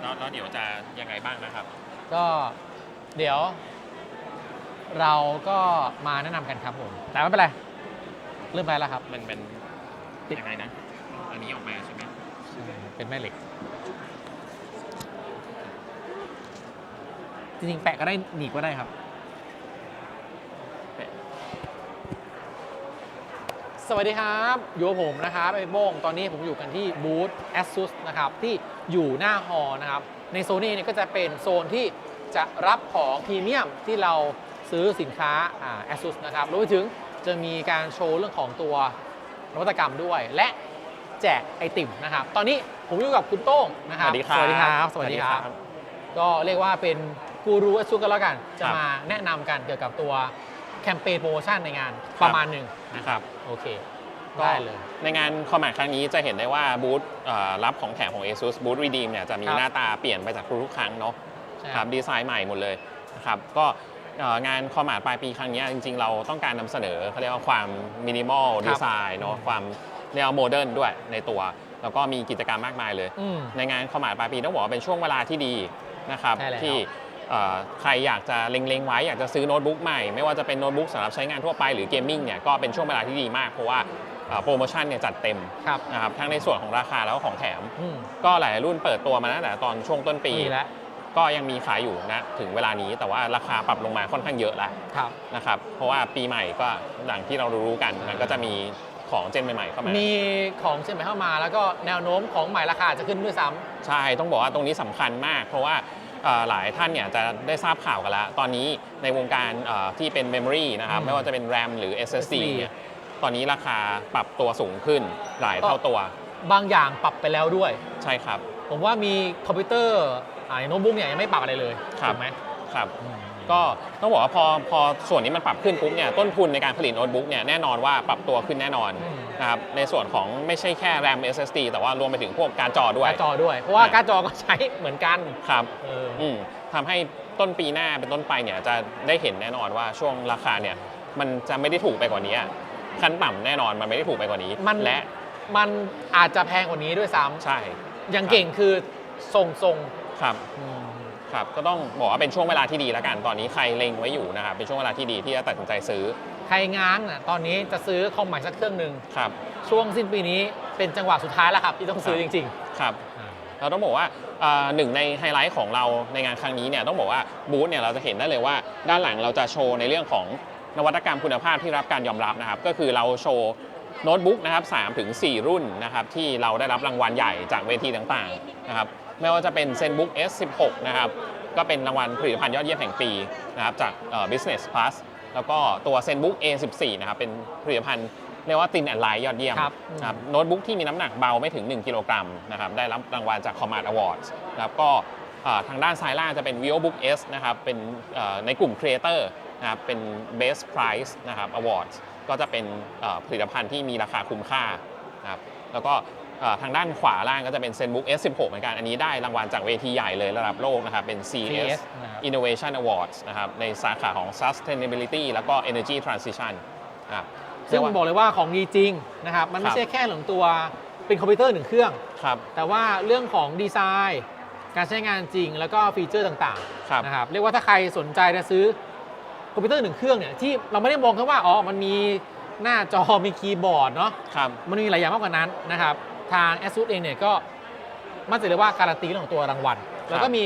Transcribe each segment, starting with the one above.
แล้วแล้วเดี๋ยวจะยังไงบ้างนะครับ ก็เดี๋ยว เราก็มาแนะนำกันครับผม แต่ไม่เป็นไรเริ่มไปแล้วครับ มันเป็นติด ยังไงนะ อันนี้ออกมาใช่ไหมเป็นแม่เหล็ก จริงๆ แปะก็ได้หนีบก็ได้ครับ แปะสวัสดีครับ อยู่กับผมนะครับไอ้โบ้งตอนนี้ผมอยู่กันที่บูธ ASUS นะครับ ที่ อยู่หน้าฮอลล์นะครับ ในโซนนี้เนี่ยก็จะเป็นโซนที่จะรับของพรีเมียมที่เราซื้อสินค้าอ่า ASUS นะครับรวมไปถึงจะมีการโชว์เรื่องของตัวนวัตกรรมด้วย และแจกไอติมนะครับ ตอนนี้ผมอยู่กับคุณโต้งนะครับ สวัสดีครับ สวัสดีครับ สวัสดีครับ ก็เรียกว่าเป็นกูรู ASUS กันแล้วกัน จะครับมาแนะนำกันเกี่ยวกับตัวแคมเปญโปรโมชั่นในงานประมาณหนึ่งนะคครัรับบโอเคก็ได้เลย ในงานคอมมาครั้งนี้จะเห็นได้ว่าบูธเอ่อรับของแถมของ ASUS บูธ Redeem เนี่ยจะมีครับหน้าตาเปลี่ยนไปจากทุกๆครั้งเนาะใช่คครัรับบดีไซน์ใหม่หมดเลยนะครับก็เอ่องานคอมมาปลายปีครั้งเนี้ยจริงๆ เราต้องการนำเสนอเขาเรียกว่าความมินิมอลครับดีไซน์เนาะความแนวโมเดิร์นด้วยในตัว แล้วก็มีกิจกรรมมากมายเลยอืมในงานคอมมาปลายปีต้องบอกว่าเป็นช่วงเวลาที่ดีนะครับใช่แล้วที่เอ่อใครอยากจะเล็งๆไว้อยากจะซื้อโน้ตบุ๊กใหม่ ไม่ว่าจะเป็นโน้ตบุ๊กสำหรับใช้งานทั่วไปหรือเกมมิ่งเนี่ยก็เป็นช่วงเวลาที่ดีมากเพราะว่าเอ่อ โปรโมชั่นเนี่ยจัดเต็มครับนะครับทั้งในส่วนของราคาแล้วก็ของแถม อืม ก็หลายรุ่นเปิดตัวมาตั้งแต่ตอนช่วงต้นปี มีแล้วก็ยังมีขายอยู่นะถึงเวลานี้แต่ว่าราคาปรับลงมาค่อนข้างเยอะแล้วครับ นะครับเพราะว่าปีใหม่ก็อย่างที่เรารู้ๆกันมันก็จะมีของเจนใหม่ๆเข้ามา มีของเช่นใหม่เข้ามาแล้วก็แนวโน้มของใหม่ราคาจะขึ้นด้วยซ้ใช่ ต้องบอกว่าตรงนี้สำคัญมาก เพราะว่าเอ่อหลายท่านเนี่ยจะได้ทราบข่าวกันแล้ว ตอนนี้ในวงการเอ่อที่เป็น Memory นะครับ อืมไม่ว่าจะเป็น RAM หรือ SSD SSD เนี่ย ตอนนี้ราคาปรับตัวสูงขึ้นหลายเท่าตัวำบางอย่างปรับไปแล้วด้วย ใช่ครับ ผมว่ามีคอมพิวเตอร์อ่าโน้ตบุ๊กเนี่ยยังไม่ปรับอะไรเลยครับ ถูกไหมครับอืมก็ต้องบอกว่าพอพอส่วนนี้มันปรับขึ้นปุ๊บเนี่ยต้นทุนในการผลิตโน้ตบุ๊กเนี่ยแน่นอนว่าปรับตัวขึ้นแน่นอนอืมนะครับในส่วนของไม่ใช่แค่ RAM SSD แต่ว่ารวมไปถึงพวกการดจอด้วย การ์ดจอด้วย เพราะว่าอ่าการ์ดจอก็ใช้เหมือนกันครับ เออ อืมทำให้ต้นปีหน้าเป็นต้นไปเนี่ยจะได้เห็นแน่นอนว่าช่วงราคาเนี่ยมันจะไม่ได้ถูกไปกว่านี้อะ ขั้นต่ำแน่นอนมันไม่ได้ถูกไปกว่านี้มัน และ มันอาจจะแพงกว่านี้ด้วยซ้ใช่ำอย่างเก่งคือทรงทรงครับๆอืม ครับก็ต้องบอกว่าเป็นช่วงเวลาที่ดีแล้วกันตอนนี้ใครเล็งไว้อยู่นะครับเป็นช่วงเวลาที่ดีที่จะตัดสินใจซื้อใครง้างน่ะตอนนี้จะซื้อคอมใหม่สักเครื่องหนึ่งครับ ช่วงสิ้นปีนี้เป็นจังหวะสุดท้ายแล้วครับที่ต้องซื้อคจรับริง ครับๆอ่าเราต้องบอกว่าเอ่อหนึ่งในไฮไลท์ของเราในงานครั้งนี้เนี่ยต้องบอกว่าบูธเนี่ยเราจะเห็นได้เลยว่าด้านหลังเราจะโชว์ในเรื่องของ นวัตกรรมคุณภาพที่รับการยอมรับนะครับ ก็คือเราโชว์โน้ตบุ๊กนะครับ3ถึง 4 รุ่นนะครับที่เราได้รับรางวัลใหญ่จากเวทีต่างๆนะครับไม่ว่าจะเป็น ZenBook S16 นะครับก็เป็นรางวัลผลิตภัณฑ์ยอดเยี่ยมแห่งปีนะครับจากเอ่อ Business Plus แล้วก็ตัว ZenBook A14 นะครับเป็นผลิตภัณฑ์เรียกว่าตินแอนไลน์ยอดเยี่ยมครับนะครับโน้ตบุ๊กที่มีน้ำหนักเบาไม่ถึง 1 กิโลกรัมนะครับได้รับรางวัลจาก Command Awards นะครับก็เอ่อทางด้านซ้ายล่างจะเป็น VivoBook S นะครับเป็นเอ่อในกลุ่ม Creator นะครับเป็น Best Price นะครับ Awards ก็จะเป็นเอ่อผลิตภัณฑ์ที่มีราคาคุ้มค่านะครับแล้วก็เอ่อทางด้านขวาล่างก็จะเป็น ZenBook S16 เหมือนกัน อันนี้ได้รางวัลจากเวทีใหญ่เลยระดับโลกนะครับ เป็น CES CS นะครับ Innovation Awards นะครับ ในสาขาของ Sustainability แล้วก็ Energy Transition นะครับซึ่งเรียกว่าบอกเลยว่าของดีจริงนะครับ มันไม่ครับใช่แค่หลงตัวเป็นคอมพิวเตอร์หนึ่งเครื่องครับแต่ว่าเรื่องของดีไซน์ การใช้งานจริงแล้วก็ฟีเจอร์ต่างครับๆนะครับ เรียกว่าถ้าใครสนใจจะซื้อ คอมพิวเตอร์หนึ่งเครื่องเนี่ยที่เราไม่ได้มองแค่ว่าอ๋อมันมีหน้าจอมีคีย์บอร์ดเนาะครับ มันมีหลายอย่างมากกว่านั้นนะครับทาง ASUS เองเนี่ยก็มั่นใจเลยว่าการันตีเรื่องของตัวรางวัลแล้วก็มี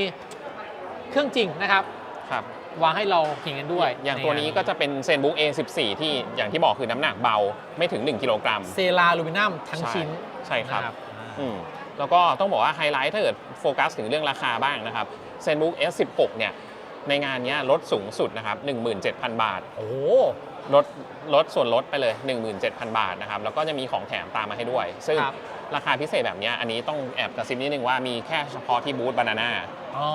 เครื่องจริงนะครับครับ วางให้เราเห็นกันด้วย อย่างตัวนี้ก็จะเป็น ZenBook A14 ที่อย่างที่บอกคือน้ำหนักเบาไม่ถึง 1 กิโลกรัมเซราลูมิเนียมทั้งใช่ชิ้นใช่ครับนะอืมแล้วก็ต้องบอกว่าไฮไลท์ถ้าเกิดโฟกัสถึงเรื่องราคาบ้างนะครับ ZenBook S16 เนี่ย ในงานเนี้ยลดสูงสุดนะครับ17,000 บาท โอ้โหลดลดส่วนลดไปเลย 17,000 บาทนะครับ แล้วก็จะมีของแถมตามมาให้ด้วย ซึ่งครับ ราคาพิเศษแบบเนี้ยอันนี้ต้องแอบกระซิบนิดนึงว่ามีแค่เฉพาะที่บูธบานาน่าอ๋อ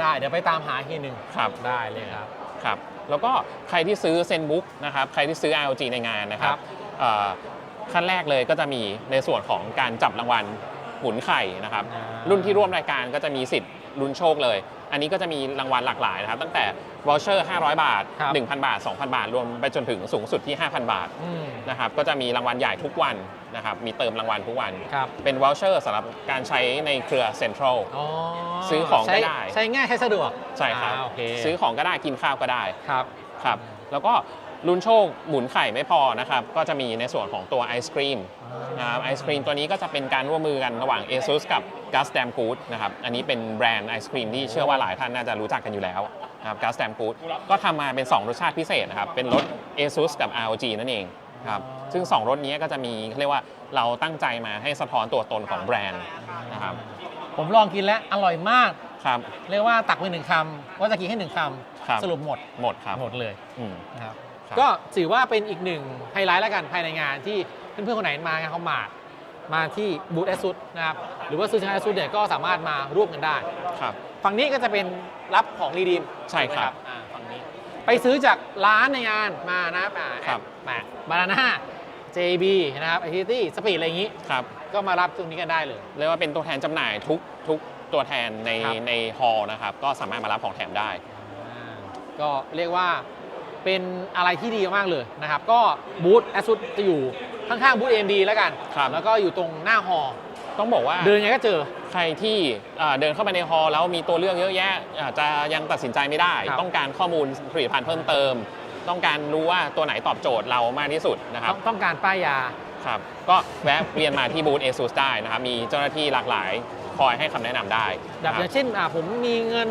ได้ เดี๋ยวไปตามหาอีกทีหนึ่งครับ ได้เลยครับ ครับแล้วก็ใครที่ซื้อ ZenBook นะครับใครที่ซื้อ ROG ในงานนะครับครับเอ่อขั้นแรกเลยก็จะมีในส่วนของการจับรางวัลหมุนไข่นะครับ อ่ารุ่นที่ร่วมรายการก็จะมีสิทธิ์ ลุ้นโชคเลย อันนี้ก็จะมีรางวัลหลากหลายนะครับ ตั้งแต่วอลเชอร์500 บาท ครับ 1,000 บาท 2,000 บาท รวมไปจนถึงสูงสุดที่ 5,000 บาทอืมนะครับก็จะมีรางวัลใหญ่ทุกวันนะครับมีเติมรางวัลทุกวัน ครับเป็นวอลเชอร์สำหรับการใช้ในเครือเซ็นทรัลอ๋อซื้อของก็ใช้ได้ ใช้ง่ายใช้สะดวกใช่ครับ อ่าโอเคซื้อของก็ได้กินข้าวก็ได้ครับ ครับ แล้วก็ ลุ้นโชคหมุนไข่ไม่พอนะครับ ก็จะมีในส่วนของตัวไอศครีมนะครับไอศครีมตัวนี้ก็จะเป็นการร่วมมือกันระหว่าง ASUS กับ g u s d a m Good นะครับ อันนี้เป็นแบรนด์ไอศครีมที่เชื่อว่าหลายท่านน่าจะรู้จักกันอยู่แล้วนะครับ g u s d a m Good ก็ทำมาเป็น 2 รสชาติพิเศษนะครับ เป็นรส ASUS กับ ROG นั่นเองครับซึ่ง 2รสนี้ก็จะมีเรียกว่าเราตั้งใจมาให้สะท้อนตัวตนของแบรนด์นะครับผมลองกินแล้วอร่อยมากครับเรียกว่าตักไปหนึ่งคำว่าจะกินแค่หนึ่งคครับำสรุปหมดหมดครับหมดเลยอืมนะครับ ครับ ก็ถือว่าเป็นอีกหนึ่งไฮไลท์แล้วกันภายในงานที่เพื่อนๆคนไหนมางานเขามาดมาที่บูธแอสุดนะครับหรือว่าซื้อสินค้าแอสุดเนี่ยก็สามารถมาร่วมกันได้ ครับ ฝั่งนี้ก็จะเป็นรับของรีดีมใช่ครับถูกไหมอ่าฝั่งนี้ ไปซื้อจากร้านในงานมานะอ่าครับมาบานาน่า JB นะครับไอทีตี้สปีดอะไรอย่างนี้ ครับ ก็มารับตรงนี้กันได้เลย เรียกว่าเป็นตัวแทนจำหน่ายทุกทุกตัวแทนในครับ ในฮอลล์นะครับ ก็สามารถมารับของแถมได้ อ่าก็เรียกว่า เป็นอะไรที่ดีมากเลยนะครับ ก็บูธแอสุดจะอยู่ข้างๆบูธ AMD แล้วกัน ครับ แล้วก็อยู่ตรงหน้าฮอลล์ต้องบอกว่าเดินยังไงก็เจอ ใครที่เอ่อเดินเข้าไปในฮอลล์แล้วมีตัวเลือกเยอะแยะอาจจะยังตัดสินใจไม่ได้ ครับ ต้องการข้อมูลผลิตภัณฑ์เพิ่มเติม ต้องการรู้ว่าตัวไหนตอบโจทย์เรามากที่สุดนะครับ ต้องต้องการป้ายยา ครับ ก็แวะเวียนมาที่บูธ ASUS ได้นะครับ มีเจ้าหน้าที่หลากหลายคอยให้คำแนะนำได้แบบนะคอรัย่างเช่นอ่าผมมีเงิน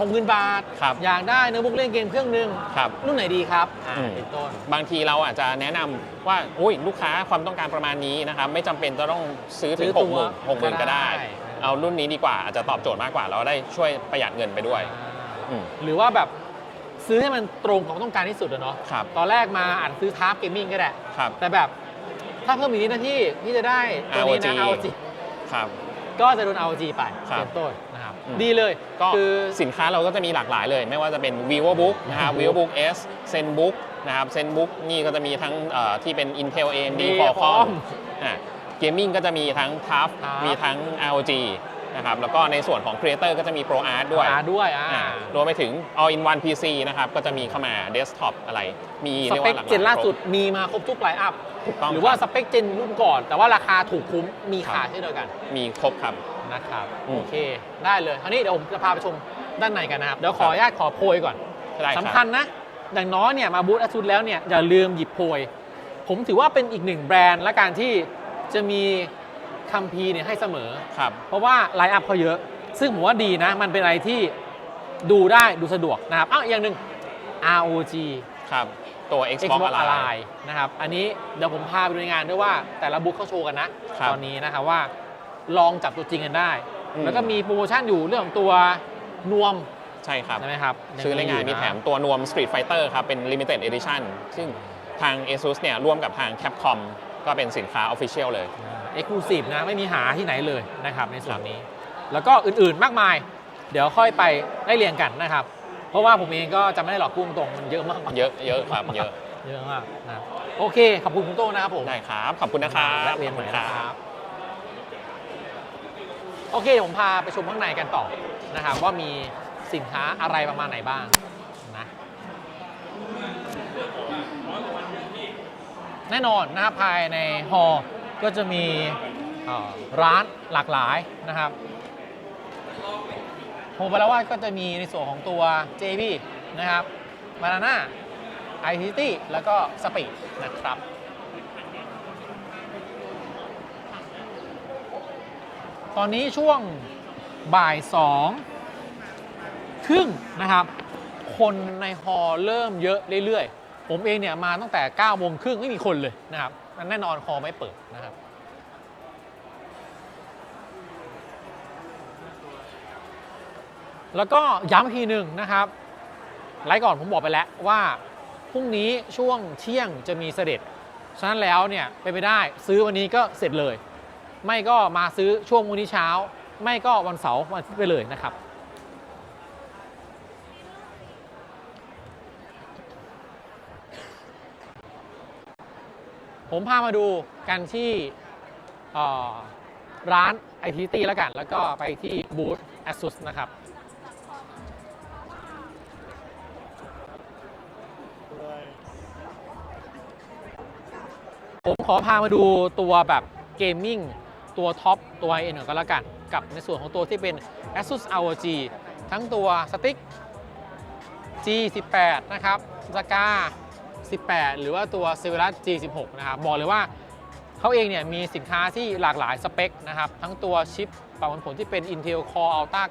หกหมื่นบาท ครับอยากได้เนื้อบุ๊กเล่นเกมเครื่องหนึงครับรุ่นไหนดีครับอ่าอืม เป็นต้น บางทีเราอาจจะแนะนำว่าอุ้ยลูกค้าความต้องการประมาณนี้นะครับไม่จำเป็นจะต้องซื้อถึซื้งอหตักวหมื่นหกหมื่นก็ก็ได้ ได้ เอารุ่นนี้ดีกว่าอาจจะตอบโจทย์มากกว่า เราได้ช่วยประหยัดเงินไปด้วยอ่าอืม หรือว่าแบบซื้อให้มันตรงกับความต้องการที่สุดอะเนาะครับตอนแรกมาอาจซื้อทาร์ปเกมมิ่งก็ได้ ครับ แต่แบบถ้าเพิ่มอีกนิดนะที่ที่จะได้ตัวนี้นะ ROG ROG ครับ ก็จะโดน ROG ไปครับ เป็นต้นนะครับอืม ดีเลยก็คือสินค้าเราก็จะมีหลากหลายเลย ไม่ว่าจะเป็น vivobook นะครับ vivobook s zenbook นะครับ zenbook นี่ก็จะมีทั้งเอ่อที่เป็น intel amd ดี qualcomm Qualcomm อะ gaming ก็จะมีทั้ง TUF TUF มีทั้ง ROG นะครับแล้วก็ในส่วนของ creator ก็จะมี pro art ด้วยอ่าด้วยอ่าอ่ารวมไปถึง all in one PC นะครับ ก็จะมีเข้ามา desktop อะไร มีสเรียกเปคว่าหลากหลายเจนล่าสุดครมีมาครบทุกไลน์อัพบถูกต้องหรือว่าคสบเปคเจนรุ่นก่อน แต่ว่าราคาถูกคุ้มมีครับขายเช่นเดียวกัน มีครบครับนะครับอืม โอเคได้เลยคราวนี้เดี๋ยวผมจะพาไปชมด้านในกันนะครับเดี๋ยวขออนุญาตขอโพยก่อน ได้รับ สำคัญนะอย่างน้อยเนี่ยมาบูธอ s ุดแล้วเนี่ยอย่าลืมหยิบโพย ผมถือว่าเป็นอีกหนึ่งแบรนด์และการที่จะมีคัมภีร์เนี่ยให้เสมอ ครับ เพราะว่าไลน์อัพเขาเยอะ ซึ่งผมว่าดีนะ มันเป็นอะไรที่ดูได้ดูสะดวกนะครับอ้าวอย่างหนึ่ง ROG ครับ ตัว Xbox Xbox Ally Ally นะครับ อันนี้เดี๋ยวผมพาไปดูในงานด้วยว่าแต่ละบูธเขาโชว์กันนะครับ ตอนนี้นะครับว่า ลองจับตัวจริงกันได้ อืม แล้วก็มีโปรโมชั่นอยู่เรื่องของตัวนวมใช่ครับ ใช่ไหมครับชื่อในงานมีแถมตัวนวม Street Fighter ครับ เป็น Limited Edition ซึ่งทาง ASUS เนี่ยร่วมกับทาง Capcom ก็เป็นสินค้า Official เลย เอ็กซ์คลูซีฟนะไม่มีหาที่ไหนเลยนะครับในส่วนนี้ แล้วก็อื่นๆมากมาย เดี๋ยวค่อยไปได้เรียงกันนะครับ เพราะว่าผมเองก็จะไม่ได้หลอกกุ้งตรงมันเยอะมากเยอะเยอะครับ เยอะ เยอะมากนะครับโอเค ขอบคุณคุณโต้งนะครับผมได้ครับ ขอบคุณนะครับแวะเวียนใหม่ขอบนะณครับ โอเคเดี๋ยวผมพาไปชมข้างในกันต่อนะครับว่ามีสินค้าอะไรประมาณไหนบ้างนะแน่นอนนะครับภายในฮอลก็จะมีร้านหลากหลายนะครับผมไปแล้วว่าก็จะมีในส่วนของตัว JB นะครับ Banana ICT แล้วก็สปีดนะครับ ตอนนี้ช่วงบ่ายสองครึ่งนะครับ คนในฮอลเริ่มเยอะเรื่อยๆ ผมเองเนี่ยมาตั้งแต่9ก้าโมงครึ่งไม่มีคนเลยนะครับแน่นอนฮอไม่เปิดนะครับแล้วก็ย้ำอีกทีหนึ่งนะครับ ไลฟ์ก่อนผมบอกไปแล้วว่าพรุ่งนี้ช่วงเที่ยงจะมีเสด็จ ฉะนั้นแล้วเนี่ยเป็นไปได้ซื้อวันนี้ก็เสร็จเลย ไม่ก็มาซื้อช่วงวันนี้เช้า ไม่ก็วันเสาร์วันอาทิตย์ไปเลยนะครับ ผมพามาดูกันที่ร้านไอทีตี้แล้วกัน แล้วก็ไปที่บูธ ASUS นะครับผมขอพามาดูตัวแบบเกมมิ่ง ตัวท็อปตัว high end ก่อนก็แล้วกัน กับในส่วนของตัวที่เป็น ASUS ROG ทั้งตัวสติ๊ก G18 นะครับสกา18 หรือว่าตัว s e v e r u s G16 นะครับ บอกเลยว่าเขาเองเนี่ยมีสินค้าที่หลากหลายสเปคนะครับ ทั้งตัวชิปปรับผลที่เป็น Intel Core Ultra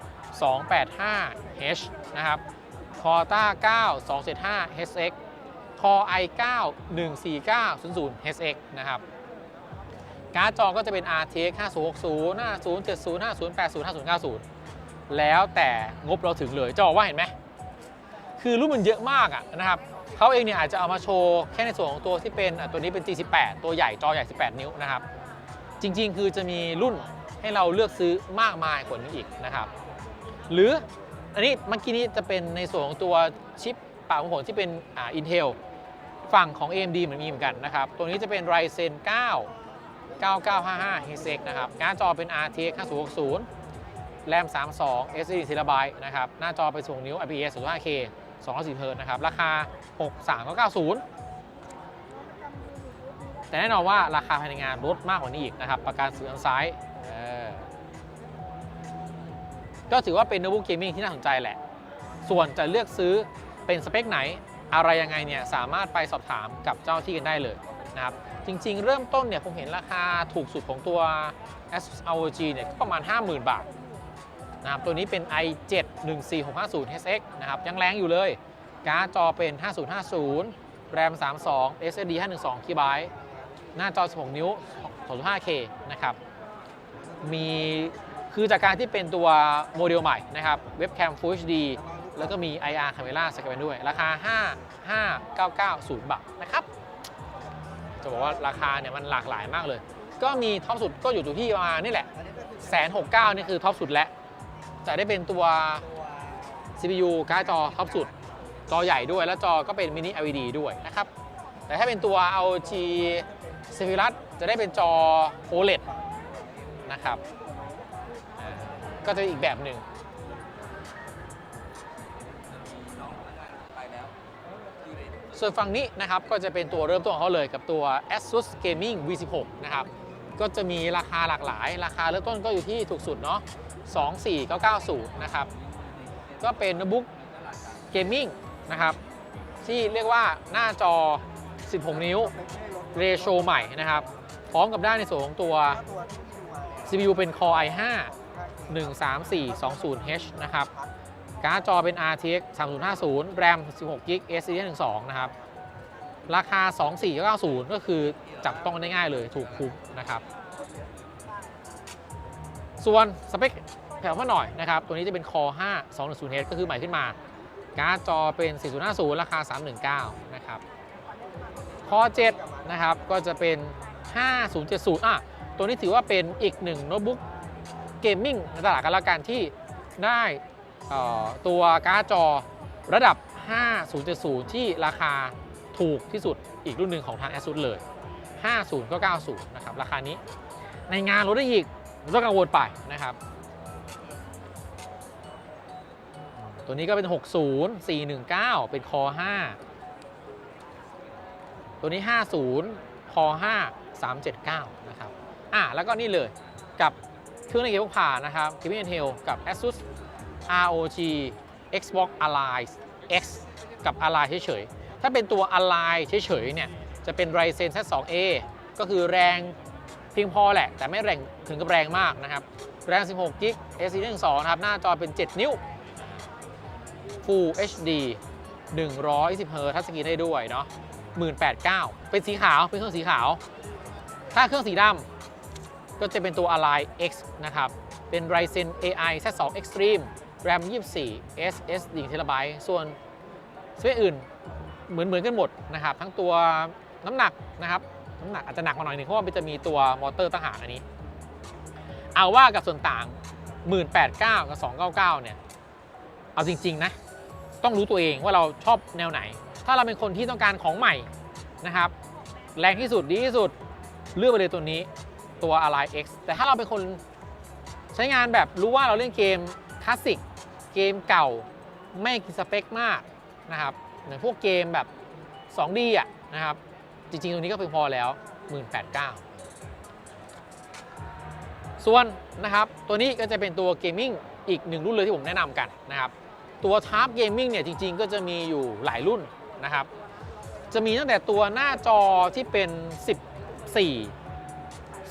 9 285H นะครับ Core Ultra 9 275 HX Core i9 14900 HX นะครับ การ์ดจอก็จะเป็น RTX 5060 5070 5080 5090 แล้วแต่งบเราถึงเลย จะบอกว่าเห็นไหม คือรุ่นมันเยอะมากอะนะครับเขาเองเนี่ยอาจจะเอามาโชว์แค่ในส่วนของตัวที่เป็นตัวนี้เป็น G18 ตัวใหญ่จอใหญ่ 18 นิ้วนะครับ จริงๆ คือจะมีรุ่นให้เราเลือกซื้อมากมายกว่านี้อีกนะครับ หรืออันนี้เมื่อกี้นี้จะเป็นในส่วนของตัวชิปปากของผลที่เป็นอ่า Intel ฝั่งของ AMD เหมือนมีเหมือนกันนะครับ ตัวนี้จะเป็น Ryzen 9 9955 HX นะครับการ์ดจอเป็น RTX 5060แรม32 SSD 4 b นะครับ หน้าจอไปส่งนิ้ว IPS 05K 210 Hz นะครับ ราคา 63,990 แต่แน่นอนว่าราคาภายในงานลดมากกว่านี้อีกนะครับ ประกันสื่ออันซ้ายก็ถือว่าเป็นโน้ตบุ๊กเกมมิ่งที่น่าสนใจแหละ ส่วนจะเลือกซื้อเป็นสเปคไหน อะไรยังไงเนี่ย สามารถไปสอบถามกับเจ้าที่กันได้เลยนะครับ จริงๆ เริ่มต้นเนี่ยผมเห็นราคาถูกสุดของตัว ASUS ROG เนี่ยก็ประมาณ 50,000 บาทนะครับตัวนี้เป็น i7 14650 HX นะครับยังแรงอยู่เลย การ์ดจอเป็น 5050 แรม 32 SSD 512 GB หน้าจอ 16 นิ้ว 25K นะครับมีคือจากการที่เป็นตัวโมเดลใหม่นะครับเว็บแคม Full HD แล้วก็มี IR Camera สแกนด้วย ราคา 55,990 บาทนะครับ จะบอกว่าราคาเนี่ยมันหลากหลายมากเลย ก็มีท็อปสุดก็อยู่ที่ประมาณนี่แหละแสนหกเก้านี่คือท็อปสุดแล้วจะได้เป็นตัว CPU การ์ดจอท็อปสุด จอใหญ่ด้วยแล้วจอก็เป็นมินิ LED ด้วยนะครับ แต่ถ้าเป็นตัว ROG s e p h i r u s จะได้เป็นจอ OLED นะครับ ก็จะอีกแบบหนึ่ง ส่วนฝั่งนี้นะครับก็จะเป็นตัวเริ่มต้นของเขาเลยกับตัว ASUS Gaming V16 นะครับก็จะมีราคาหลากหลาย ราคาเริ่มต้นก็อยู่ที่ถูกสุดเนาะ24990 นะครับ ก็เป็นโน้ตบุ๊กเกมมิ่งนะครับ ที่เรียกว่าหน้าจอ 16 นิ้ว เรโชใหม่นะครับ พร้อมกับด้านในส่วนของตัว CPU เป็น Core i5 13420H นะครับ การ์ดจอเป็น RTX 3050แรม16 g b SSD 12 นะครับ ราคา 2490 ก็คือจับต้องได้ง่ายเลยถูกคุ้มนะครับ ส่วนสเปคแผ่วมาหน่อยนะครับ ตัวนี้จะเป็น Core 5 210H ก็คือใหม่ขึ้นมา การ์ดจอเป็น 4050 ราคา 319 นะครับ Core 7นะครับ ก็จะเป็น 5070 อะ ตัวนี้ถือว่าเป็นอีกหนึ่งโน้ตบุ๊กเกมมิ่งในตลาดกันละกันที่ได้ ตัวการ์ดจอระดับ 5070 ที่ราคาถูกที่สุดอีกรุ่นหนึ่งของทาง ASUS เลย 50 ก็ 90 นะครับ ราคานี้ ในงานลดได้อีกไม่ต้องกังวลไปนะครับ ตัวนี้ก็เป็น 60 419 เป็นคอ 5 ตัวนี้ 50 คอ 5 379 นะครับ อะ แล้วก็นี่เลยกับเครื่องในเกมพกพานะครับ Gaming Intel กับ ASUS ROG Xbox Ally X กับ Ally เฉยๆ ถ้าเป็นตัว Ally เฉยๆ เนี่ย จะเป็น Ryzen Z2A ก็คือแรงเพียงพอแหละ แต่ไม่แรงถึงกับแรงมากนะครับ แรง 16 g b SSD 12 นะครับ หน้าจอเป็น 7 นิ้ว Full HD 120 Hz ทัชสกรีนได้ด้วยเนาะ189เป็นสีขาว เป็นเครื่องสีขาว ถ้าเครื่องสีดำก็จะเป็นตัว Ally X นะครับ เป็น Ryzen AI Z2 Extreme RAM 24 SSD 1 TB ส่วนสเปคอื่นเหมือนเหมือนกันหมดนะครับ ทั้งตัวน้ำหนักนะครับน้ำหนักอาจจะหนักมาหน่อยนึงเพราะว่ามันจะมีตัวมอเตอร์ต่างหากอันนี้ เอาว่ากับส่วนต่าง 189กับ 299 เนี่ย เอาจริง ๆ นะ ต้องรู้ตัวเองว่าเราชอบแนวไหน ถ้าเราเป็นคนที่ต้องการของใหม่นะครับ แรงที่สุดดีที่สุดเลือกไปเลยตัวนี้ตัว Ally X แต่ถ้าเราเป็นคนใช้งานแบบรู้ว่าเราเล่นเกมคลาสสิก เกมเก่าไม่กินสเปคมากนะครับเหมือนพวกเกมแบบ 2D อะนะครับ จริงๆ ตรงนี้ก็เพียงพอแล้ว 189ส่วนนะครับ ตัวนี้ก็จะเป็นตัวเกมมิ่งอีกหนึ่งรุ่นเลยที่ผมแนะนำกันนะครับ ตัวทาร์ปเกมมิ่งเนี่ยจริงๆ ก็จะมีอยู่หลายรุ่นนะครับ จะมีตั้งแต่ตัวหน้าจอที่เป็น 14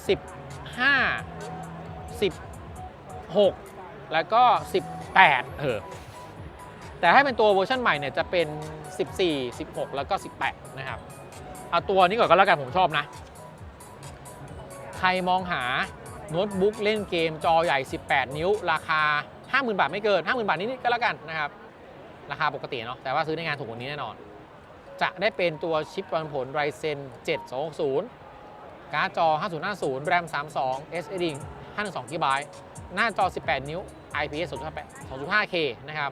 15 16 แล้วก็ 18เออแต่ถ้เป็นตัวเวอร์ชันใหม่เนี่ยจะเป็น 14 16 แล้วก็ 18 นะครับ เอาตัวนี้ก่อนก็แล้วกันผมชอบนะ ใครมองหาโน้ตบุ๊กเล่นเกมจอใหญ่ 18 นิ้ว ราคา 50,000 บาทไม่เกิน 50,000 บาทนิดๆก็แล้วกันนะครับ ราคาปกติเนาะแต่ว่าซื้อในงานถูกกว่านี้แน่นอน จะได้เป็นตัวชิปปันผล Ryzen 7 260การ์ดจอ 5050 แรม 32 SSD 512 GB หน้าจอ 18 นิ้ว IPS 2.5K นะครับ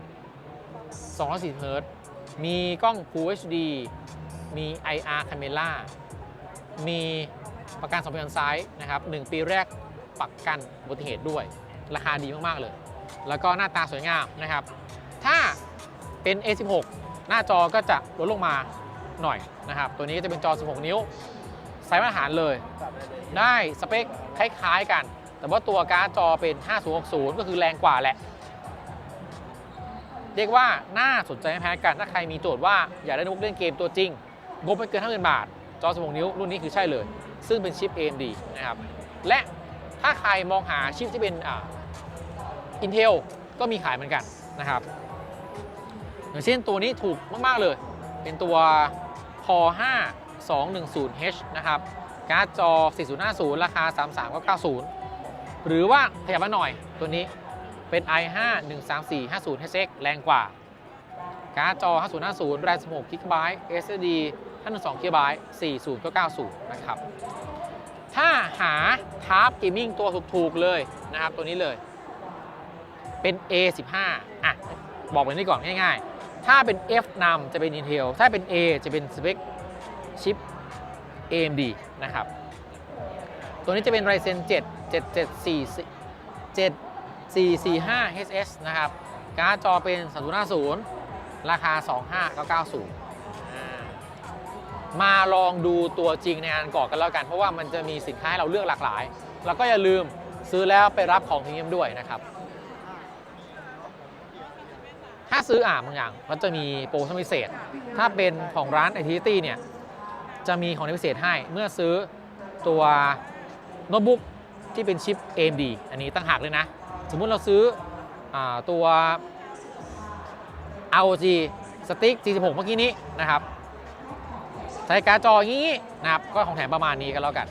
240 Hz มีกล้อง Full HD มี IR Camera มีประกัน2ปีอันซ้ายนะครับ1ปีแรกประกันอุบัติเหตุด้วย ราคาดีมาก ๆ เลย แล้วก็หน้าตาสวยงามนะครับ ถ้าเป็น A16 หน้าจอก็จะลดลงมาหน่อยนะครับ ตัวนี้ก็จะเป็นจอ 16 นิ้วไซส์มาตรฐานเลย ได้สเปคคล้าย ๆ กัน แต่ว่าตัวการ์ดจอเป็น 5060 ก็คือแรงกว่าแหละ เรียกว่าน่าสนใจไม่แพ้กัน ถ้าใครมีโจทย์ว่าอยากได้นุกเล่นเกมตัวจริง งบไม่เกิน 50,000 บาท จอ 16 นิ้ว รุ่นนี้คือใช่เลย ซึ่งเป็นชิป AMD นะครับ และถ้าใครมองหาชิปที่เป็นอ่า Intel ก็มีขายเหมือนกันนะครับอย่างเช่นตัวนี้ถูกมาก ๆ เลย เป็นตัว Core 5 210H นะครับ การ์ดจอ 4050 ราคา 33990 หรือว่าขยับมาหน่อยตัวนี้เป็น i5 13450HX แรงกว่า การ์ดจอ 5050 แรม16 GB SSD 512 GB 4090นะครับ ถ้าหาทาร์ปเกมมิ่งตัวถูกๆเลยนะครับ ตัวนี้เลย เป็น A15 อะ บอกแบบนี้ก่อนง่ายๆ ถ้าเป็น F นำจะเป็น Intel ถ้าเป็น A จะเป็นสเปคชิป AMD นะครับ ตัวนี้จะเป็น Ryzen 7 7744 7445HS นะครับ การ์ดจอเป็น 3050 ราคา 25990อ่ามาลองดูตัวจริงในงานก่อนกันแล้วกัน เพราะว่ามันจะมีสินค้าให้เราเลือกหลากหลาย แล้วก็อย่าลืมซื้อแล้วไปรับของพรีเมียมด้วยนะครับ ถ้าซื้ออ่าบางอย่างมันจะมีโปรโมชั่นพิเศษ ถ้าเป็นของร้าน i t t เนี่ย จะมีของพิเศษให้เมื่อซื้อตัวโน้ตบุ๊ก ที่เป็นชิป AMD อันนี้ตั้งหากเลยนะ สมมุติเราซื้ออตัว ROG Stick G16 เมื่อกี้นี้นะครับใช้การ์ดจออย่างนี้นะครับก็ของแถมประมาณนี้กันแล้วกัน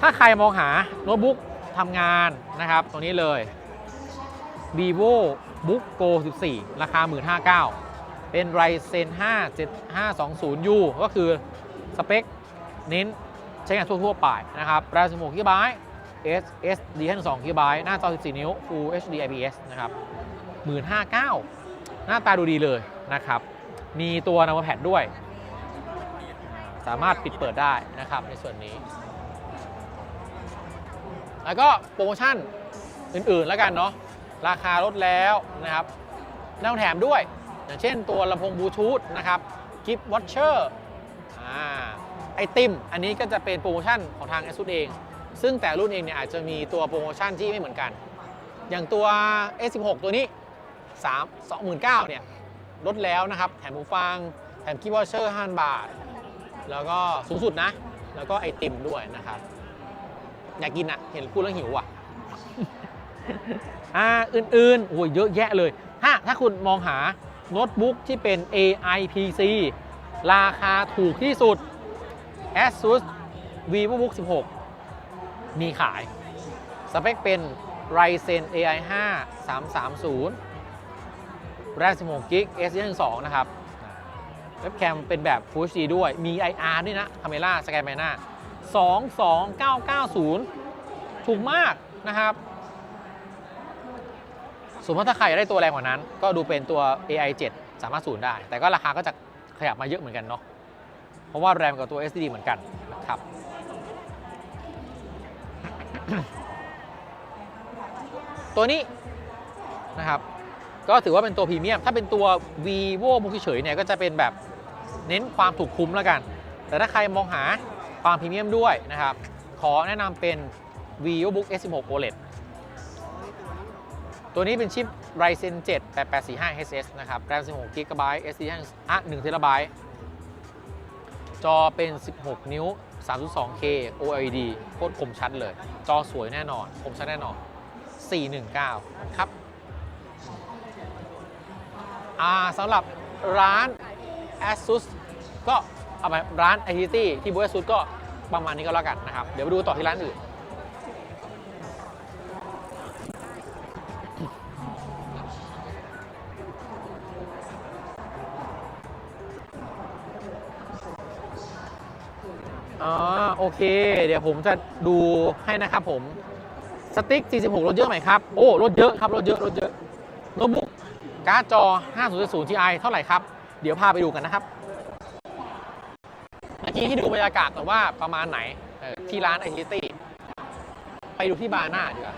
ถ้าใครมองหาโน้ตบุ๊กทำงานนะครับตรงนี้เลย vivo book go 14 ราคา 1,509เป็น Ryzen 5 7520U ก็คือสเปคเน้น ใช้งานทั่วๆไปนะครับแรม16 GB SSD 52 GB หน้าจอ 14 นิ้ว Full HD IPS นะครับ159หน้าตาดูดีเลยนะครับ มีตัวนำมาแพดด้วย สามารถปิดเปิดได้นะครับในส่วนนี้ แล้วก็โปรโมชั่นอื่นๆแล้วกันเนาะราคาลดแล้วนะครับได้ของแถมด้วย อย่างเช่นตัวลำโพงบลูทูธนะครับกิฟต์วอชเชอร์ ไอติม อันนี้ก็จะเป็นโปรโมชั่นของทาง ASUS เอง ซึ่งแต่รุ่นเองเนี่ยอาจจะมีตัวโปรโมชั่นที่ไม่เหมือนกัน อย่างตัว S16 ตัวนี้ 3 29,000เนี่ยลดแล้วนะครับ แถมหูฟัง แถมกิฟต์วอชเชอร์5บาท แล้วก็สูงสุดนะ แล้วก็ไอติมด้วยนะครับ อยากกินอะเห็นพูดแล้วหิวอะอ่าอื่นๆโอ้ยเยอะแยะเลย ถ้าถ้าคุณมองหาโน้ตบุ๊กที่เป็น AI PC ราคาถูกที่สุด ASUS VivoBook 16 มีขาย สเปคเป็น Ryzen AI 5 330 แรม16 GB S22 นะครับ เว็บแคมเป็นแบบ Full HD ด้วย มี IR ด้วยนะคาเมล่าสแกนไมหน้า22990 ถูกมากนะครับสมมติถ้าใครอยากได้ตัวแรงกว่านั้น ก็ดูเป็นตัว AI 7สามารถศูนย์ได้ แต่ก็ราคาก็จะขยับมาเยอะเหมือนกันเนาะ ราะว่าแรมกับตัว SSD เหมือนกันนะครับตัวนี้นะครับ ก็ถือว่าเป็นตัวพรีเมียม ถ้าเป็นตัว vivo มุกเฉยๆเนี่ยก็จะเป็นแบบเน้นความถูกคุ้มแล้วกัน แต่ถ้าใครมองหาความพรีเมียมด้วยนะครับ ขอแนะนำเป็น vivobook S16 OLED ตัวนี้เป็นชิป Ryzen 7 8845 HS นะครับ RAM 16 GB SD อะ1 TB จอเป็น 16 นิ้ว 3.2K OLED โคตรคมชัดเลย จอสวยแน่นอน คมชัดแน่นอน 419 ครับสำหรับร้าน ASUS ก็เอาไปร้าน i t ที่บู ASUS ก็ประมาณนี้ก็แล้วกันนะครับ เดี๋ยวไปดูต่อที่ร้านอื่น อ๋อโอเค เดี๋ยวผมจะดูให้นะครับผมสติ๊ก 46 รถเยอะไหมครับ โอ้ รถเยอะครับ รถเยอะ รถเยอะ โน้ตบุ๊ก การ์ดจอ 5070 Ti เท่าไหร่ครับ เดี๋ยวพาไปดูกันนะครับ เมื่อกี้ให้ดูบรรยากาศแต่ว่าประมาณไหนที่ร้านไอซิตี้ ไปดูที่บาร์หน้าดีกว่า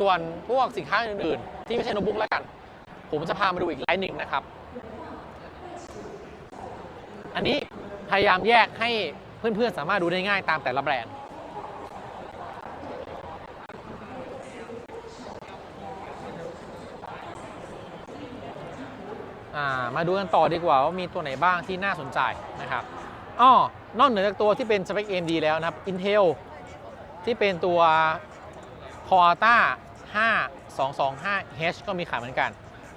ส่วนพวกสินค้าอื่นๆ ที่ไม่ใช่โน้ตบุ๊กแล้วกัน ผมจะพามาดูอีกไลน์หนึ่งนะครับ อันนี้พยายามแยกให้เพื่อนๆ สามารถดูได้ง่ายตามแต่ละแบรนด์มาดูกันต่อดีกว่าว่ามีตัวไหนบ้างที่น่าสนใจนะครับอ้อนอกเหนือจากตัวที่เป็นสเปค AMD แล้วนะครับ Intel ที่เป็นตัว c o r t a 5225H ก็มีขายเหมือนกัน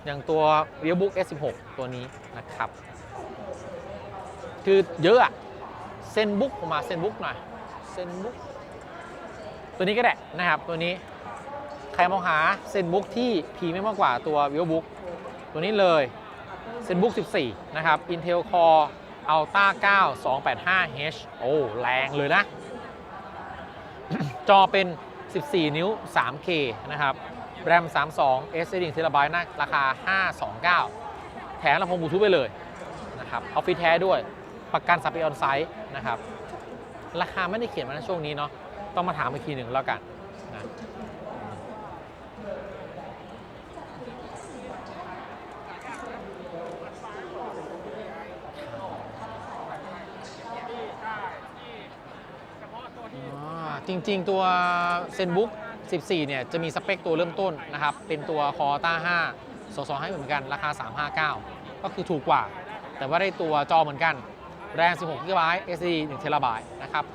อย่างตัว Realbook S16 ตัวนี้นะครับ คือเยอะอะเซนบุ๊กออกมาเซนบุ๊กหน่อยเซนบุ๊กตัวนี้ก็ได้นะครับ ตัวนี้ใครมองหาเซนบุ๊กที่พีไม่มากกว่าตัว Realbook ตัวนี้เลยเซนบุ๊ก14 นะครับ Intel Core Ultra 9 285H โอ้ แรงเลยนะ จอเป็น 14 นิ้ว 3K นะครับแรม 32 SSD 1 TB นะราคา 529 แถมลำโพงบลูทูธไปเลยนะครับออฟฟิศแท้ด้วย ประกันสัพพยออนไซต์นะครับ ราคาไม่ได้เขียนมาในช่วงนี้เนาะต้องมาถามอีกทีหนึ่งแล้วกันนะ จริง ๆ ตัว ZenBook 14 เนี่ยจะมีสเปคตัวเริ่มต้นนะครับ เป็นตัว Core Ultra 5 2 2ให้เหมือนกันราคา 359 ก็คือถูกกว่า แต่ว่าได้ตัวจอเหมือนกัน แรง 16 GB SSD 1 TB นะครับ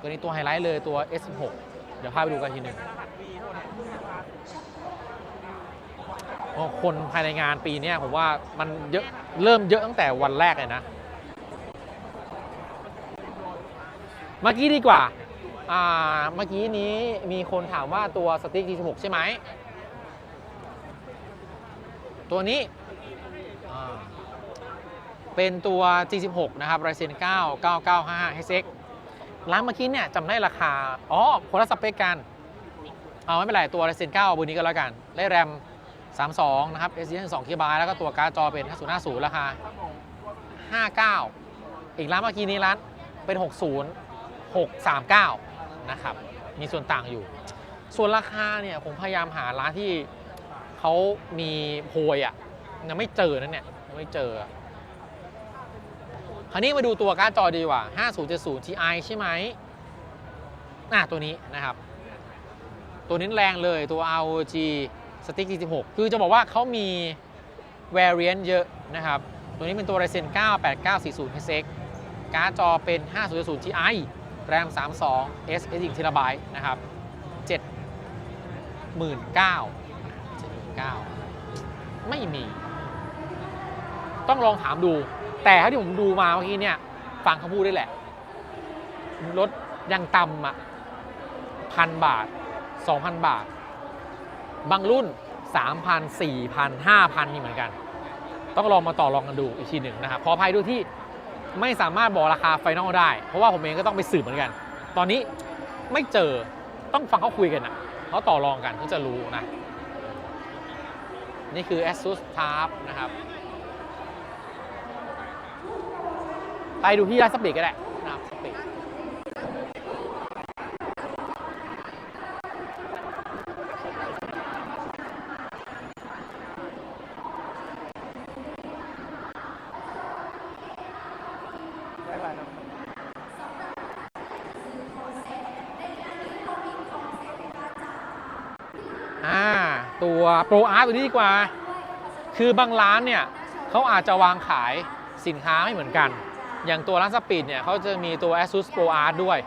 ตัวนี้ตัวไฮไลท์เลยตัว S16 เดี๋ยวพาไปดูกันทีหนึ่งคนภายในงานปีนี้ผมว่ามันเยอะเริ่มเยอะตั้งแต่วันแรกเลยนะ เมื่อกี้ดีกว่า อ่า เมื่อกี้นี้มีคนถามว่าตัวสติ๊ก G16 ใช่ไหม ตัวนี้ เป็นตัว G16 นะครับ Ryzen 9 9955 HX ร้านเมื่อกี้เนี่ยจำได้ราคา อ๋อคนละสเปคกัน เอาไม่เป็นไร ตัว Ryzen 9เอาเบอร์นี้ก็แล้วกัน ได้แรม 32 นะครับ SSD 2 GB แล้วก็ตัวการ์ดจอเป็น 5050 ราคา 59 อีกร้านเมื่อกี้นี้ร้านเป็น 60 639 นะครับ มีส่วนต่างอยู่ ส่วนราคาเนี่ยผมพยายามหาร้านที่เขามีโพยอะยังไม่เจอนั่นเนี่ยยังไม่เจอ คราวนี้มาดูตัวการ์ดจอดีกว่า 5070 Ti ใช่ไหมอะตัวนี้นะครับ ตัวนี้แรงเลยตัว ROG Stick G16 คือจะบอกว่าเขามี variant เยอะนะครับ ตัวนี้เป็นตัว Ryzen 9 8940 HX การ์ดจอเป็น 5070 Ti แรม 32 SSD 1 TB นะครับ79,000 79,000 ไม่มี ต้องลองถามดู แต่เท่าที่ผมดูมาเมื่อกี้เนี่ย ฟังเขาพูดได้แหละลดยังต่ำอะพันบาท 2,000 บาท บางรุ่น 3,000 4,000 5,000 นี่เหมือนกัน ต้องลองมาต่อรองกันดูอีกทีหนึ่งนะครับ ขออภัยด้วยที่ ไม่สามารถบอกราคาไฟนอลได้ เพราะว่าผมเองก็ต้องไปสืบเหมือนกัน ตอนนี้ไม่เจอต้องฟังเขาคุยกันนะเขาต่อรองกันเขาจะรู้นะ นี่คือ ASUS Tab นะครับ ไปดูที่ร้านสปีดก็ได้นะครับสปีด อ่าตัว Pro Art ตัวนี้ดีกว่า คือบางร้านเนี่ยเขาอาจจะวางขายสินค้าไม่เหมือนกัน อย่างตัวร้านสปีดเนี่ยเขาจะมีตัว ASUS Pro Art ด้วย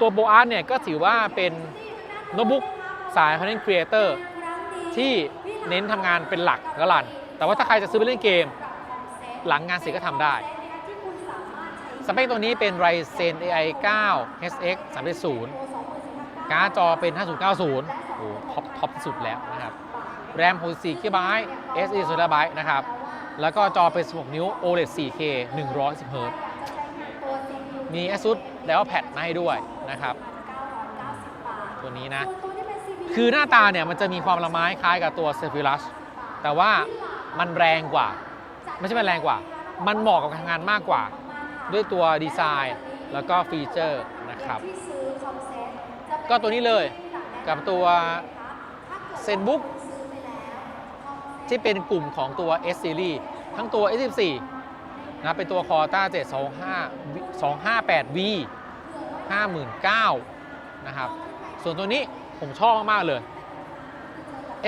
ตัว Pro Art เนี่ยก็ถือว่าเป็นโน้ตบุ๊กสาย Content Creator ที่เน้นทำงานเป็นหลักก็ลัน แต่ว่าถ้าใครจะซื้อไปเล่นเกม หลังงานเสร็จก็ทำได้ เปคตัวนี้เป็น Ryzen AI 9 HX 30 การ์ดจอเป็น 5090 โอ้โหท็อปท็อปสุดแล้วนะครับ แรม 64 GB SSD 2 GB นะครับ แล้วก็จอเป็น 16 นิ้ว OLED 4K 110 Hz มี ASUS Levelpad มาให้ด้วยนะครับ ตัวนี้นะ คือหน้าตาเนี่ยมันจะมีความละไม้คล้ายกับตัว Zephyrus แต่ว่ามันแรงกว่า ไม่ใช่มันแรงกว่า มันเหมาะกับการทำงานมากกว่า ด้วยตัวดีไซน์แล้วก็ฟีเจอร์นะครับก็ตัวนี้เลยกับตัว ZenBook ที่เป็นกลุ่มของตัว S Series ทั้งตัว S14 นะเป็นตัว Corta 725 258V 59,000นะครับ ส่วนตัวนี้ผมชอบมาก ๆ เลย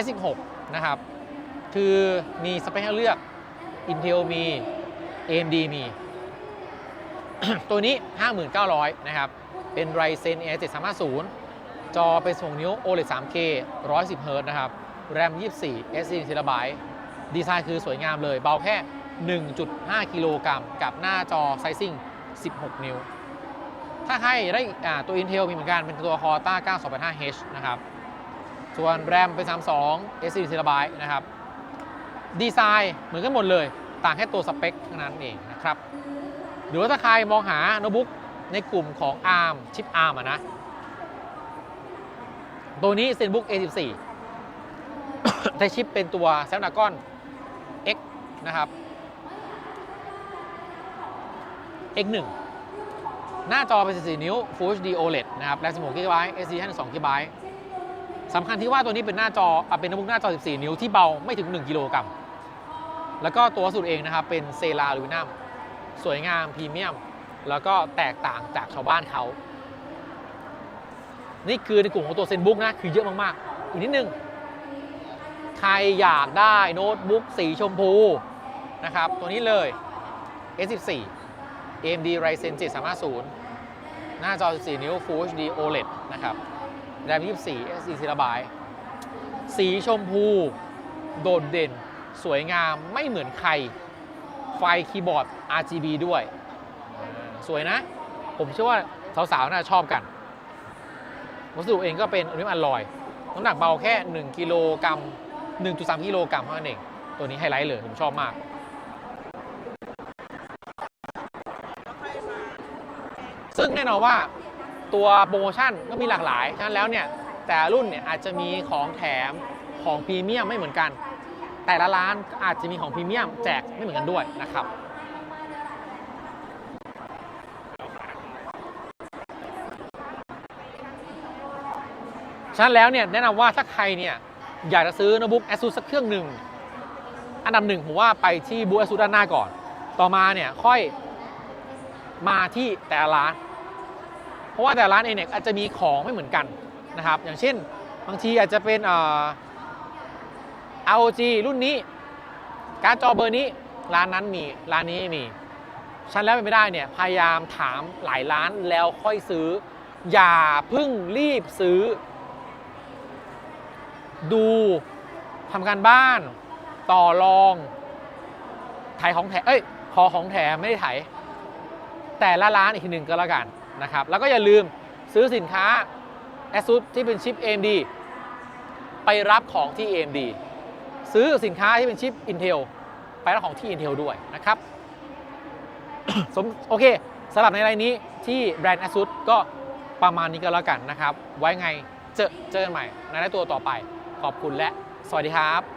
S16 นะครับ คือมีสเปคให้เลือก Intel มี AMD มี ตัวนี้ 59,000 นะครับ เป็น Ryzen AI 730 จอเป็น2นิ้ว OLED 3K 110 Hz นะครับ แรม 24 SD ทีละไบต์ดีไซน์คือสวยงามเลย เบาแค่ 1.5 กิโลกรัม กับหน้าจอไซซิ่ง 16 นิ้ว ถ้าให้ได้ตัว Intel มีเหมือนกัน เป็นตัว Corta 9285H นะครับ ส่วนแรมเป็น 32 SD ทีละไบต์นะครับ ดีไซน์เหมือนกันหมดเลย ต่างแค่ตัวสเปคเท่านั้นเองนะครับ หรือว่าถ้าใครมองหาโน้ตบุ๊กในกลุ่มของ ARM ชิป ARM อะนะ ตัวนี้ ZenBook A14 ใช้ชิปเป็นตัว Snapdragon X นะครับ X1 หน้าจอเป็น 14 นิ้ว Full HD OLED นะครับแรม16 GB SD 52 GB สำคัญที่ว่าตัวนี้เป็นหน้าจอเป็นโน้ตบุ๊กหน้าจอ 14 นิ้วที่เบาไม่ถึง 1 กิโลกรัม แล้วก็ตัวสุดเองนะครับ เป็นเซราลูมินัม สวยงามพรีเมียม แล้วก็แตกต่างจากชาวบ้านเขา นี่คือในกลุ่มของตัวเซนบุ๊กนะ คือเยอะมาก ๆ อีกนิดนึง ใครอยากได้โน้ตบุ๊กสีชมพูนะครับ ตัวนี้เลย S14 AMD Ryzen 730หน้าจอ 14 นิ้ว Full HD OLED นะครับแรม24 SD ทีละไบต์สีชมพู โดดเด่น สวยงามไม่เหมือนใคร ไฟคีย์บอร์ด RGB ด้วย สวยนะ ผมเชื่อว่าสาวๆ น่าจะชอบกัน วัสดุเองก็เป็นอลูมิเนียมอลลอย น้ำหนักเบาแค่ 1กิโลกรัม1.3กิโลกรัมเท่านั้นเอง ตัวนี้ไฮไลท์เลย ผมชอบมากซึ่งแน่นอนว่าตัวโปรโมชั่นก็มีหลากหลาย ฉะนั้นแล้วเนี่ย แต่รุ่นเนี่ยอาจจะมีของแถมของพรีเมียมไม่เหมือนกัน แต่ละร้านก็อาจจะมีของพรีเมียมแจกไม่เหมือนกันด้วยนะครับฉะนั้นแล้วเนี่ยแนะนำว่าถ้าใครเนี่ยอยากจะซื้อโน้ตบุ๊ก ASUS สักเครื่องหนึ่ง อันดับหนึ่งผมว่าไปที่บูธ ASUS ด้านหน้าก่อน ต่อมาเนี่ยค่อยมาที่แต่ละร้าน เพราะว่าแต่ละร้านเองเนี่ยอาจจะมีของไม่เหมือนกันนะครับ อย่างเช่น บางทีอาจจะเป็นอ่อ ROG รุ่นนี้ การ์ดจอเบอร์นี้ ร้านนั้นมี ร้านนี้มี ฉันแล้วเป็นไม่ได้เนี่ย พยายามถามหลายร้านแล้วค่อยซื้อ อย่าพิ่งรีบซื้อ ดูทำการบ้าน ต่อรอง ถ่ายของแถมเอ้ย ขอของแถมไม่ได้ถ่ายแต่ละร้านอีกทีหนึ่งก็แล้วกันนะครับ แล้วก็อย่าลืมซื้อสินค้า ASUS ที่เป็นชิป AMD ไปรับของที่ AMD ซื้อสินค้าที่เป็นชิป Intel ไปรับของที่ Intel ด้วยนะครับสมโอเคสำหรับในรายนี้ที่แบรนด์ ASUS ก็ประมาณนี้ก็แล้วกันนะครับ ไว้ไงเจอเจอกันใหม่ในรายตัวต่อไป ขอบคุณและ สวัสดีครับ